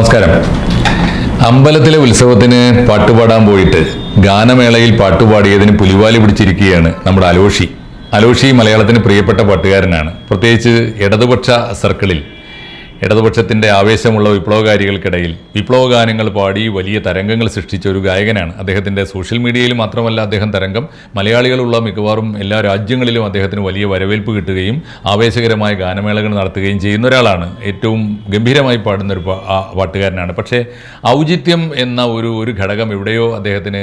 നമസ്കാരം. അമ്പലത്തിലെ ഉത്സവത്തിന് പാട്ടുപാടാൻ പോയിട്ട് ഗാനമേളയിൽ പാട്ടുപാടിയതിന് പുലിവാലി പിടിച്ചിരിക്കുകയാണ് നമ്മുടെ അലോഷി. അലോഷി മലയാളത്തിന് പ്രിയപ്പെട്ട പാട്ടുകാരനാണ്. പ്രത്യേകിച്ച് ഇടതുപക്ഷ സർക്കിളിൽ ഇടതുപക്ഷത്തിന്റെ ആവേശമുള്ള വിപ്ലവകാരികൾക്കിടയിൽ വിപ്ലവ ഗാനങ്ങൾ പാടി വലിയ തരംഗങ്ങൾ സൃഷ്ടിച്ച ഒരു ഗായകനാണ്. അദ്ദേഹത്തിന്റെ സോഷ്യൽ മീഡിയയിൽ മാത്രമല്ല അദ്ദേഹം തരംഗം മലയാളികളുള്ള മിക്കവാറും എല്ലാ രാജ്യങ്ങളിലും അദ്ദേഹത്തിന് വലിയ വരവേൽപ്പ് കിട്ടുകയും ആവേശകരമായ ഗാനമേളകൾ നടത്തുകയും ചെയ്യുന്ന ഒരാളാണ്. ഏറ്റവും ഗംഭീരമായി പാടുന്ന ഒരു പാട്ടുകാരനാണ്. പക്ഷേ ഔചിത്യം എന്ന ഒരു ഒരു ഘടകം എവിടെയോ അദ്ദേഹത്തിന്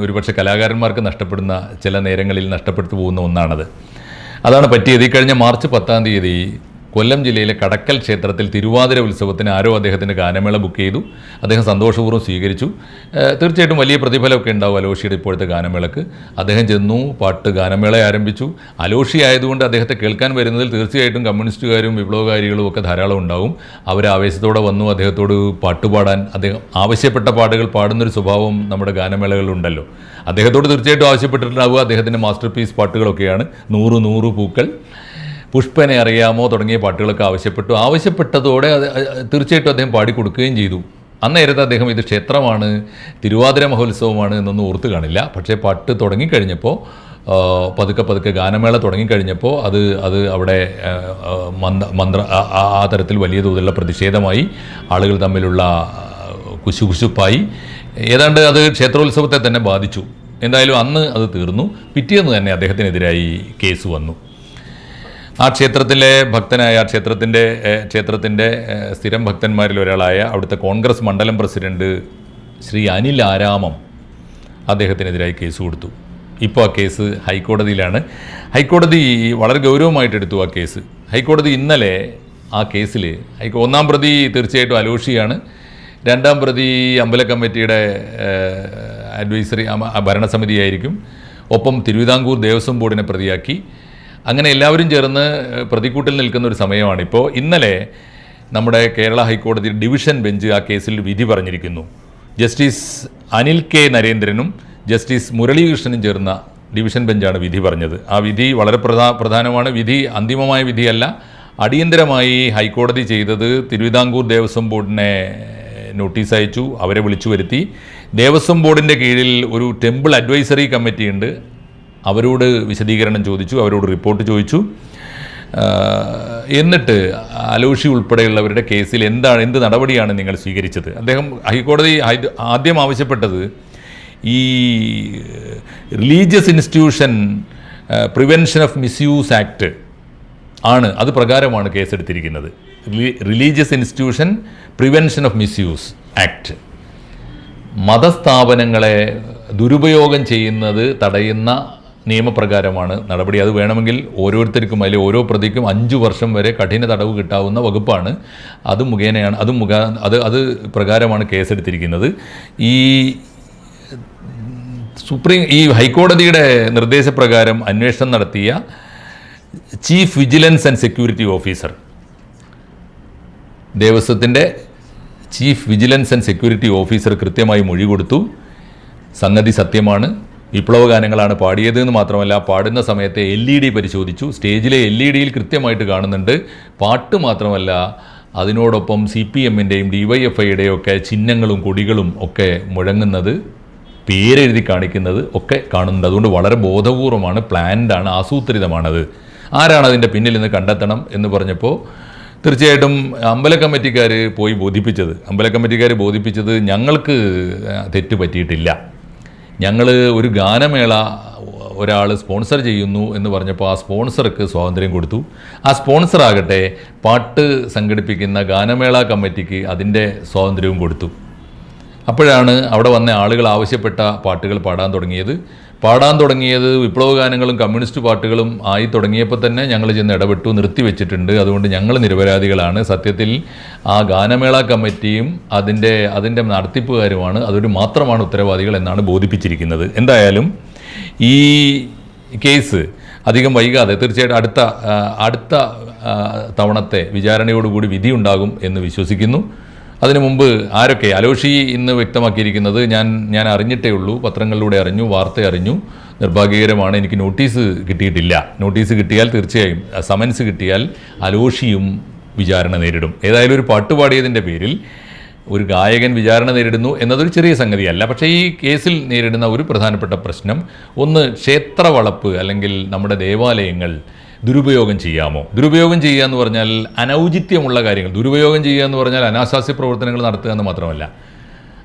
ഒരുപക്ഷെ കലാകാരന്മാർക്ക് നഷ്ടപ്പെടുന്ന ചില നേരങ്ങളിൽ നഷ്ടപ്പെട്ടു പോകുന്ന ഒന്നാണത്. അതാണ് പറ്റിയത്. ഈ കഴിഞ്ഞ മാർച്ച് പത്താം തീയതി കൊല്ലം ജില്ലയിലെ കടക്കൽ ക്ഷേത്രത്തിൽ തിരുവാതിര ഉത്സവത്തിന് ആരോ അദ്ദേഹത്തിന്റെ ഗാനമേള ബുക്ക് ചെയ്തു. അദ്ദേഹം സന്തോഷപൂർവം സ്വീകരിച്ചു. തീർച്ചയായിട്ടും വലിയ പ്രതിഫലമൊക്കെ ഉണ്ടാവും അലോഷിയുടെ ഇപ്പോഴത്തെ ഗാനമേളക്ക്. അദ്ദേഹം ചെന്നു പാട്ട് ഗാനമേള ആരംഭിച്ചു. അലോഷി ആയതുകൊണ്ട് അദ്ദേഹത്തെ കേൾക്കാൻ വരുന്നതിൽ തീർച്ചയായിട്ടും കമ്മ്യൂണിസ്റ്റുകാരും വിപ്ലവകാരികളും ഒക്കെ ധാരാളം ഉണ്ടാവും. അവർ ആവേശത്തോടെ വന്നു അദ്ദേഹത്തോട് പാട്ടുപാടാൻ അദ്ദേഹം ആവശ്യപ്പെട്ട പാട്ടുകൾ പാടുന്നൊരു സ്വഭാവം നമ്മുടെ ഗാനമേളകളിലുണ്ടല്ലോ അദ്ദേഹത്തോട് തീർച്ചയായിട്ടും ആവശ്യപ്പെട്ടിട്ടുണ്ടാവുക. അദ്ദേഹത്തിന്റെ മാസ്റ്റർ പീസ് പാട്ടുകളൊക്കെയാണ്. നൂറ് നൂറ് പൂക്കൾ. പുഷ്പനെ അറിയാമോ തുടങ്ങിയ പാട്ടുകളൊക്കെ ആവശ്യപ്പെട്ടു. ആവശ്യപ്പെട്ടതോടെ അത് തീർച്ചയായിട്ടും അദ്ദേഹം പാടിക്കൊടുക്കുകയും ചെയ്തു. അന്നേരത്തെ അദ്ദേഹം ഇത് ക്ഷേത്രമാണ് തിരുവാതിര മഹോത്സവമാണ് എന്നൊന്നും ഓർത്ത് കാണില്ല. പക്ഷേ പാട്ട് തുടങ്ങിക്കഴിഞ്ഞപ്പോൾ പതുക്കെ പതുക്കെ ഗാനമേള തുടങ്ങിക്കഴിഞ്ഞപ്പോൾ അത് അത് അവിടെ മന്ത്ര മന്ത്ര ആ- തരത്തിൽ വലിയ തോതിലുള്ള പ്രതിഷേധമായി ആളുകൾ തമ്മിലുള്ള കുശുകുശുപ്പായി. ഏതാണ്ട് അത് ക്ഷേത്രോത്സവത്തെ തന്നെ ബാധിച്ചു. എന്തായാലും അന്ന് അത് തീർന്നു. പിറ്റേന്ന് തന്നെ അദ്ദേഹത്തിനെതിരായി കേസ് വന്നു. ആ ക്ഷേത്രത്തിലെ ഭക്തനായ ആ ക്ഷേത്രത്തിന്റെ ക്ഷേത്രത്തിന്റെ സ്ഥിരം ഭക്തന്മാരിൽ ഒരാളായ അവിടുത്തെ കോൺഗ്രസ് മണ്ഡലം പ്രസിഡന്റ് ശ്രീ അനിൽ ആരാമം അദ്ദേഹത്തിനെതിരായി കേസ് കൊടുത്തു. ഇപ്പോൾ ആ കേസ് ഹൈക്കോടതിയിലാണ്. ഹൈക്കോടതി വളരെ ഗൗരവമായിട്ട് എടുത്തു ആ കേസ്. ഹൈക്കോടതി ഇന്നലെ ആ കേസിൽ ഹൈക്കോ ഒന്നാം പ്രതി തീർച്ചയായിട്ടും അലോഷിയാണ്. രണ്ടാം പ്രതി അമ്പല കമ്മിറ്റിയുടെ അഡ്വൈസറി ഭരണസമിതിയായിരിക്കും. ഒപ്പം തിരുവിതാംകൂർ ദേവസ്വം ബോർഡിനെ പ്രതിയാക്കി. അങ്ങനെ എല്ലാവരും ചേർന്ന് പ്രതിക്കൂട്ടിൽ നിൽക്കുന്ന ഒരു സമയമാണ്. ഇപ്പോൾ ഇന്നലെ നമ്മുടെ കേരള ഹൈക്കോടതി ഡിവിഷൻ ബെഞ്ച് ആ കേസിൽ വിധി പറഞ്ഞിരിക്കുന്നു. ജസ്റ്റിസ് അനിൽ കെ നരേന്ദ്രനും ജസ്റ്റിസ് മുരളീകൃഷ്ണനും ചേർന്ന ഡിവിഷൻ ബെഞ്ചാണ് വിധി പറഞ്ഞത്. ആ വിധി വളരെ പ്രധാ പ്രധാനമാണ്. വിധി അന്തിമമായ വിധിയല്ല. അടിയന്തരമായി ഹൈക്കോടതി ചെയ്തത് തിരുവിതാംകൂർ ദേവസ്വം ബോർഡിനെ നോട്ടീസ് അയച്ചു അവരെ വിളിച്ചു വരുത്തി. ദേവസ്വം ബോർഡിന്റെ കീഴിൽ ഒരു ടെമ്പിൾ അഡ്വൈസറി കമ്മിറ്റി ഉണ്ട് അവരോട് വിശദീകരണം ചോദിച്ചു അവരോട് റിപ്പോർട്ട് ചോദിച്ചു. എന്നിട്ട് അലോഷി ഉൾപ്പെടെയുള്ളവരുടെ കേസിൽ എന്താണ് എന്ത് നടപടിയാണ് നിങ്ങൾ സ്വീകരിച്ചത്? അദ്ദേഹം ഹൈക്കോടതി ആദ്യം ആവശ്യപ്പെട്ടത് ഈ religious institution prevention of misuse act ആണ് അത് പ്രകാരമാണ് കേസെടുത്തിരിക്കുന്നത്. Religious institution prevention of misuse act. മതസ്ഥാപനങ്ങളെ ദുരുപയോഗം ചെയ്യുന്നത് തടയുന്ന നിയമപ്രകാരമാണ് നടപടി. അത് വേണമെങ്കിൽ ഓരോരുത്തർക്കും അതിൽ ഓരോ പ്രതിക്കും അഞ്ച് വർഷം വരെ കഠിന തടവ് കിട്ടാവുന്ന വകുപ്പാണ്. അത് മുഖേനയാണ് അത് മുഖ അത് അത് പ്രകാരമാണ് കേസെടുത്തിരിക്കുന്നത്. ഈ സുപ്രീം ഈ ഹൈക്കോടതിയുടെ നിർദ്ദേശപ്രകാരം അന്വേഷണം നടത്തിയ chief vigilance and security officer ദേവസ്വത്തിന്റെ chief vigilance and security officer കൃത്യമായി മൊഴി കൊടുത്തു. സംഗതി സത്യമാണ്. വിപ്ലവ ഗാനങ്ങളാണ് പാടിയത് എന്ന് മാത്രമല്ല പാടുന്ന സമയത്തെ എൽ ഇ ഡി പരിശോധിച്ചു. സ്റ്റേജിലെ എൽ ഇ ഡിയിൽ കൃത്യമായിട്ട് കാണുന്നുണ്ട്. പാട്ട് മാത്രമല്ല അതിനോടൊപ്പം സി പി എമ്മിന്റെയും ഡി വൈ എഫ് ഐയുടെയും ഒക്കെ ചിഹ്നങ്ങളും കൊടികളും ഒക്കെ മുഴങ്ങുന്നത് പേരെഴുതി കാണിക്കുന്നത് ഒക്കെ കാണുന്നുണ്ട്. അതുകൊണ്ട് വളരെ ബോധപൂർവമാണ് പ്ലാൻഡാണ് ആസൂത്രിതമാണത്. ആരാണ് അതിന്റെ പിന്നിൽ നിന്ന് കണ്ടെത്തണം എന്ന് പറഞ്ഞപ്പോൾ തീർച്ചയായിട്ടും അമ്പല കമ്മിറ്റിക്കാർ പോയി ബോധിപ്പിച്ചത്. അമ്പല കമ്മിറ്റിക്കാർ ബോധിപ്പിച്ചത് ഞങ്ങൾക്ക് തെറ്റ് പറ്റിയിട്ടില്ല. ഞങ്ങൾ ഒരു ഗാനമേള ഒരാൾ സ്പോൺസർ ചെയ്യുന്നു എന്ന് പറഞ്ഞപ്പോൾ ആ സ്പോൺസർക്ക് സ്വാതന്ത്ര്യം കൊടുത്തു. ആ സ്പോൺസർ ആകട്ടെ പാട്ട് സംഘടിപ്പിക്കുന്ന ഗാനമേള കമ്മിറ്റിക്ക് അതിന്റെ സ്വാതന്ത്ര്യവും കൊടുത്തു. അപ്പോഴാണ് അവിടെ വന്ന ആളുകൾ ആവശ്യപ്പെട്ട പാട്ടുകൾ പാടാൻ തുടങ്ങിയത്. പാടാൻ തുടങ്ങിയത് വിപ്ലവ ഗാനങ്ങളും കമ്മ്യൂണിസ്റ്റ് പാട്ടുകളും ആയി തുടങ്ങിയപ്പോൾ തന്നെ ഞങ്ങൾ ചെന്ന് ഇടപെട്ടു നിർത്തിവെച്ചിട്ടുണ്ട് അതുകൊണ്ട് ഞങ്ങൾ നിരപരാധികളാണ്. സത്യത്തിൽ ആ ഗാനമേള കമ്മിറ്റിയും അതിന്റെ അതിന്റെ നടത്തിപ്പുകാരുമാണ്. അതൊരു മാത്രമാണ് ഉത്തരവാദികൾ എന്നാണ് ബോധിപ്പിച്ചിരിക്കുന്നത്. എന്തായാലും ഈ കേസ് അധികം വൈകാതെ തീർച്ചയായിട്ടും അടുത്ത അടുത്ത തവണത്തെ വിചാരണയോടുകൂടി വിധിയുണ്ടാകും എന്ന് വിശ്വസിക്കുന്നു. അതിനു മുമ്പ് ആരൊക്കെ? അലോഷി ഇന്ന് വ്യക്തമാക്കിയിരിക്കുന്നത് ഞാൻ ഞാൻ അറിഞ്ഞിട്ടേ ഉള്ളൂ. പത്രങ്ങളിലൂടെ അറിഞ്ഞു വാർത്ത അറിഞ്ഞു. നിർഭാഗ്യകരമാണ് എനിക്ക് നോട്ടീസ് കിട്ടിയിട്ടില്ല. നോട്ടീസ് കിട്ടിയാൽ തീർച്ചയായും സമൻസ് കിട്ടിയാൽ അലോഷിയും വിചാരണ നേരിടും. ഏതായാലും ഒരു പാട്ട് പാടിയതിന്റെ പേരിൽ ഒരു ഗായകൻ വിചാരണ നേരിടുന്നു എന്നതൊരു ചെറിയ സംഗതിയല്ല. പക്ഷേ ഈ കേസിൽ നേരിടുന്ന ഒരു പ്രധാനപ്പെട്ട പ്രശ്നം ഒന്ന് ക്ഷേത്രവളപ്പ് അല്ലെങ്കിൽ നമ്മുടെ ദേവാലയങ്ങൾ ദുരുപയോഗം ചെയ്യാമോ? ദുരുപയോഗം ചെയ്യുക എന്ന് പറഞ്ഞാൽ അനൗചിത്യമുള്ള കാര്യങ്ങൾ. ദുരുപയോഗം ചെയ്യുക എന്ന് പറഞ്ഞാൽ അനാശാസ്യ പ്രവർത്തനങ്ങൾ നടത്തുക എന്ന് മാത്രമല്ല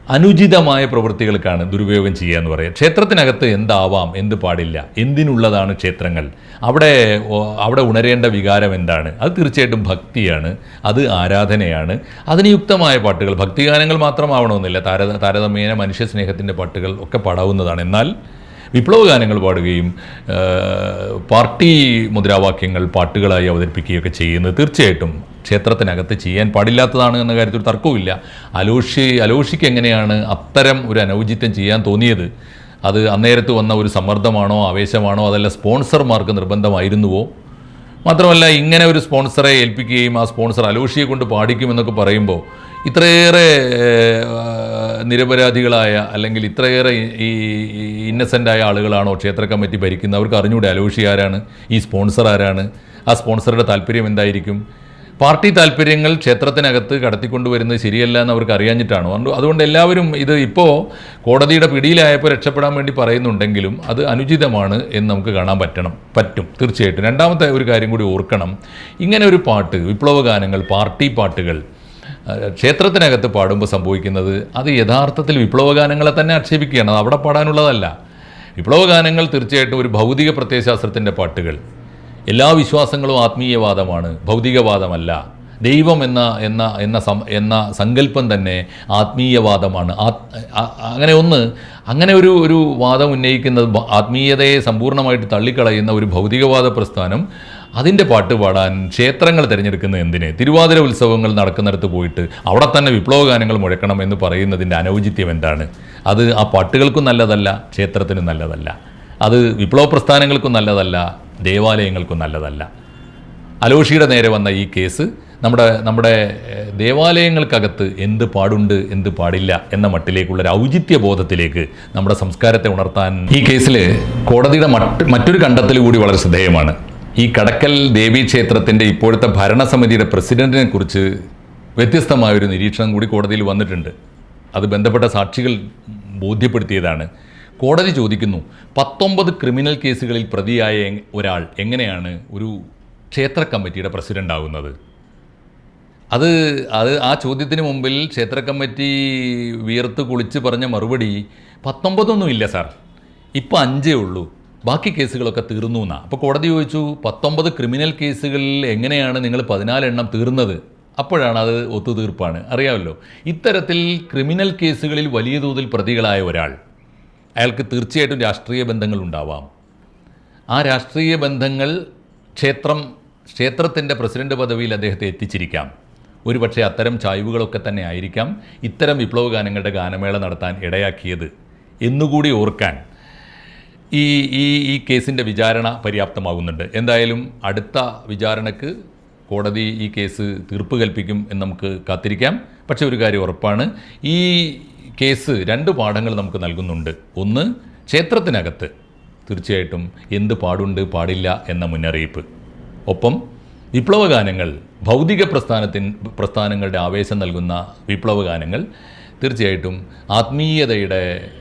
അനുചിതമായ പ്രവൃത്തികൾക്കാണ് ദുരുപയോഗം ചെയ്യുക എന്ന് പറയുക. ക്ഷേത്രത്തിനകത്ത് എന്താവാം? എന്ത് പാടില്ല. എന്തിനുള്ളതാണ് ക്ഷേത്രങ്ങൾ? അവിടെ അവിടെ ഉണരേണ്ട വികാരം എന്താണ്? അത് തീർച്ചയായിട്ടും ഭക്തിയാണ്. അത് ആരാധനയാണ്. അതിന് യുക്തമായ പാട്ടുകൾ. ഭക്തിഗാനങ്ങൾ മാത്രമാവണമെന്നില്ല താര താരതമ്യേന മനുഷ്യ സ്നേഹത്തിന്റെ പാട്ടുകൾ ഒക്കെ പാടാവുന്നതാണ്. എന്നാൽ വിപ്ലവ ഗാനങ്ങൾ പാടുകയും പാർട്ടി മുദ്രാവാക്യങ്ങൾ പാട്ടുകളായി അവതരിപ്പിക്കുകയൊക്കെ ചെയ്യുന്നത് തീർച്ചയായിട്ടും ക്ഷേത്രത്തിനകത്ത് ചെയ്യാൻ പാടില്ലാത്തതാണ് എന്ന കാര്യത്തിൽ തർക്കവുമില്ല. അലോഷി അലോഷിക്ക് എങ്ങനെയാണ് അത്തരം ഒരു അനൗചിത്യം ചെയ്യാൻ തോന്നിയത്? അത് അന്നേരത്ത് വന്ന ഒരു സമ്മർദ്ദമാണോ ആവേശമാണോ അതല്ല സ്പോൺസർമാർക്ക് നിർബന്ധമായിരുന്നുവോ? മാത്രമല്ല ഇങ്ങനെ ഒരു സ്പോൺസറെ ഏൽപ്പിക്കുകയും ആ സ്പോൺസർ അലോഷിയെ കൊണ്ട് പാടിക്കുമെന്നൊക്കെ പറയുമ്പോൾ ഇത്രയേറെ നിരപരാധികളായ അല്ലെങ്കിൽ ഇത്രയേറെ ഈ ഇന്നസെന്റായ ആളുകളാണോ ക്ഷേത്ര കമ്മിറ്റി ഭരിക്കുന്നത്? അവർക്ക് അറിഞ്ഞൂടെ അലോഷി ആരാണ്? ഈ സ്പോൺസർ ആരാണ്? ആ സ്പോൺസറുടെ താല്പര്യം എന്തായിരിക്കും? പാർട്ടി താല്പര്യങ്ങൾ ക്ഷേത്രത്തിനകത്ത് കടത്തിക്കൊണ്ടുവരുന്നത് ശരിയല്ല എന്ന് അവർക്ക് അറിയാഞ്ഞിട്ടാണോ. അതുകൊണ്ട് എല്ലാവരും ഇത് ഇപ്പോൾ കോടതിയുടെ പിടിയിലായപ്പോൾ രക്ഷപ്പെടാൻ വേണ്ടി പറയുന്നുണ്ടെങ്കിലും അത് അനുചിതമാണ് എന്ന് നമുക്ക് കാണാൻ പറ്റണം. പറ്റും. തീർച്ചയായിട്ടും. രണ്ടാമത്തെ ഒരു കാര്യം കൂടി ഓർക്കണം. ഇങ്ങനെ ഒരു പാട്ട് വിപ്ലവ ഗാനങ്ങൾ പാർട്ടി പാട്ടുകൾ ക്ഷേത്രത്തിനകത്ത് പാടുമ്പോൾ സംഭവിക്കുന്നത് അത് യഥാർത്ഥത്തിൽ വിപ്ലവ ഗാനങ്ങളെ തന്നെ ആക്ഷേപിക്കുകയാണ്. അത് അവിടെ പാടാനുള്ളതല്ല. വിപ്ലവ ഗാനങ്ങൾ തീർച്ചയായിട്ടും ഒരു ഭൗതിക പ്രത്യയശാസ്ത്രത്തിന്റെ പാട്ടുകൾ. എല്ലാ വിശ്വാസങ്ങളും ആത്മീയവാദമാണ് ഭൗതികവാദമല്ല. ദൈവം എന്ന എന്ന എന്ന സം എന്ന സങ്കല്പം തന്നെ ആത്മീയവാദമാണ്. അങ്ങനെ ഒന്ന് അങ്ങനെ ഒരു ഒരു വാദം ഉന്നയിക്കുന്നത് ആത്മീയതയെ സമ്പൂർണമായിട്ട് തള്ളിക്കളയുന്ന ഒരു ഭൗതികവാദ പ്രസ്ഥാനം അതിന്റെ പാട്ട് പാടാൻ ക്ഷേത്രങ്ങൾ തിരഞ്ഞെടുക്കുന്നത് എന്തിനെ? തിരുവാതിര ഉത്സവങ്ങൾ നടക്കുന്നിടത്ത് പോയിട്ട് അവിടെ തന്നെ വിപ്ലവഗാനങ്ങൾ മുഴക്കണം എന്ന് പറയുന്നതിന്റെ അനൗചിത്യം എന്താണ്? അത് ആ പാട്ടുകൾക്കും നല്ലതല്ല ക്ഷേത്രത്തിനും നല്ലതല്ല. അത് വിപ്ലവ പ്രസ്ഥാനങ്ങൾക്കും നല്ലതല്ല ദേവാലയങ്ങൾക്കും നല്ലതല്ല. അലോഷിയുടെ നേരെ വന്ന ഈ കേസ് നമ്മുടെ നമ്മുടെ ദേവാലയങ്ങൾക്കകത്ത് എന്ത് പാടുണ്ട് എന്ത് പാടില്ല എന്ന മട്ടിലേക്കുള്ള ഒരു ഔചിത്യ ബോധത്തിലേക്ക് നമ്മുടെ സംസ്കാരത്തെ ഉണർത്താൻ ഈ കേസിൽ കോടതിയുടെ മറ്റ് മറ്റൊരു കണ്ടെത്തൽ കൂടി വളരെ ശ്രദ്ധേയമാണ്. ഈ കടക്കൽ ദേവീക്ഷേത്രത്തിന്റെ ഇപ്പോഴത്തെ ഭരണസമിതിയുടെ പ്രസിഡന്റിനെ കുറിച്ച് വ്യത്യസ്തമായൊരു നിരീക്ഷണം കൂടി കോടതിയിൽ വന്നിട്ടുണ്ട്. അത് ബന്ധപ്പെട്ട സാക്ഷികൾ ബോധ്യപ്പെടുത്തിയതാണ്. കോടതി ചോദിക്കുന്നു പത്തൊമ്പത് ക്രിമിനൽ കേസുകളിൽ പ്രതിയായ ഒരാൾ എങ്ങനെയാണ് ഒരു ക്ഷേത്ര കമ്മിറ്റിയുടെ പ്രസിഡന്റ് ആകുന്നത് അത് അത് ആ ചോദ്യത്തിന് മുമ്പിൽ ക്ഷേത്ര കമ്മിറ്റി വിയർത്ത് കുളിച്ച് പറഞ്ഞ മറുപടി പത്തൊമ്പതൊന്നും ഇല്ല സാർ. ഇപ്പോൾ അഞ്ചേ ഉള്ളൂ. ബാക്കി കേസുകളൊക്കെ തീർന്നു എന്നാ. അപ്പോൾ കോടതി ചോദിച്ചു പത്തൊമ്പത് ക്രിമിനൽ കേസുകളിൽ എങ്ങനെയാണ് നിങ്ങൾ പതിനാലെണ്ണം തീർന്നത്? അപ്പോഴാണ് അത് ഒത്തുതീർപ്പാണ്. അറിയാമല്ലോ ഇത്തരത്തിൽ ക്രിമിനൽ കേസുകളിൽ വലിയ തോതിൽ പ്രതികളായ ഒരാൾ. അയാൾക്ക് തീർച്ചയായിട്ടും രാഷ്ട്രീയ ബന്ധങ്ങൾ ഉണ്ടാവാം. ആ രാഷ്ട്രീയ ബന്ധങ്ങൾ ക്ഷേത്രം ക്ഷേത്രത്തിന്റെ പ്രസിഡന്റ് പദവിയിൽ അദ്ദേഹത്തെ എത്തിച്ചിരിക്കാം. ഒരുപക്ഷെ അത്തരം ചായ്വുകളൊക്കെ തന്നെ ആയിരിക്കാം ഇത്തരം വിപ്ലവ ഗാനങ്ങളുടെ ഗാനമേള നടത്താൻ ഇടയാക്കിയത് എന്നുകൂടി ഓർക്കാൻ ഈ ഈ ഈ കേസിന്റെ വിചാരണ പര്യാപ്തമാകുന്നുണ്ട്. എന്തായാലും അടുത്ത വിചാരണക്ക് കോടതി ഈ കേസ് തീർപ്പ് കൽപ്പിക്കും എന്ന് നമുക്ക് കാത്തിരിക്കാം. പക്ഷേ ഒരു കാര്യം ഉറപ്പാണ് ഈ കേസ് രണ്ട് പാഠങ്ങൾ നമുക്ക് നൽകുന്നുണ്ട്. ഒന്ന് ക്ഷേത്രത്തിനകത്ത് തീർച്ചയായിട്ടും എന്ത് പാടുണ്ട് പാടില്ല എന്ന മുന്നറിയിപ്പ്. ഒപ്പം വിപ്ലവഗാനങ്ങൾ ഭൗതിക പ്രസ്ഥാനത്തിൻ പ്രസ്ഥാനങ്ങളുടെ ആവേശം നൽകുന്ന വിപ്ലവഗാനങ്ങൾ തീർച്ചയായിട്ടും ആത്മീയതയുടെ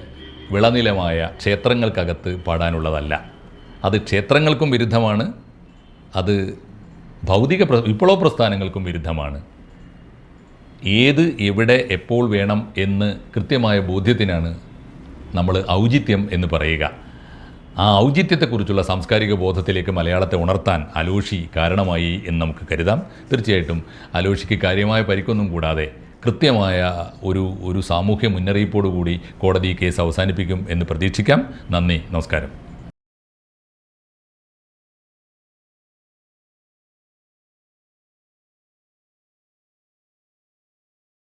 വിളനിലമായ ക്ഷേത്രങ്ങൾക്കകത്ത് പാടാനുള്ളതല്ല. അത് ക്ഷേത്രങ്ങൾക്കും വിരുദ്ധമാണ്. അത് ഭൗതിക പ്ര വിപ്ലവ പ്രസ്ഥാനങ്ങൾക്കും വിരുദ്ധമാണ്. ഏത് എവിടെ എപ്പോൾ വേണം എന്ന് കൃത്യമായ ബോധ്യത്തിനാണ് നമ്മൾ ഔചിത്യം എന്ന് പറയുക. ആ ഔചിത്യത്തെക്കുറിച്ചുള്ള സാംസ്കാരിക ബോധത്തിലേക്ക് മലയാളത്തെ ഉണർത്താൻ അലോഷി കാരണമായി എന്ന് നമുക്ക് കരുതാം. തീർച്ചയായിട്ടും അലോഷിക്ക് കാര്യമായ പരിക്കൊന്നും കൂടാതെ കൃത്യമായ ഒരു ഒരു സാമൂഹ്യ മുന്നറിയിപ്പോടുകൂടി കോടതി കേസ് അവസാനിപ്പിക്കും എന്ന് പ്രതീക്ഷിക്കാം. നന്ദി നമസ്കാരം.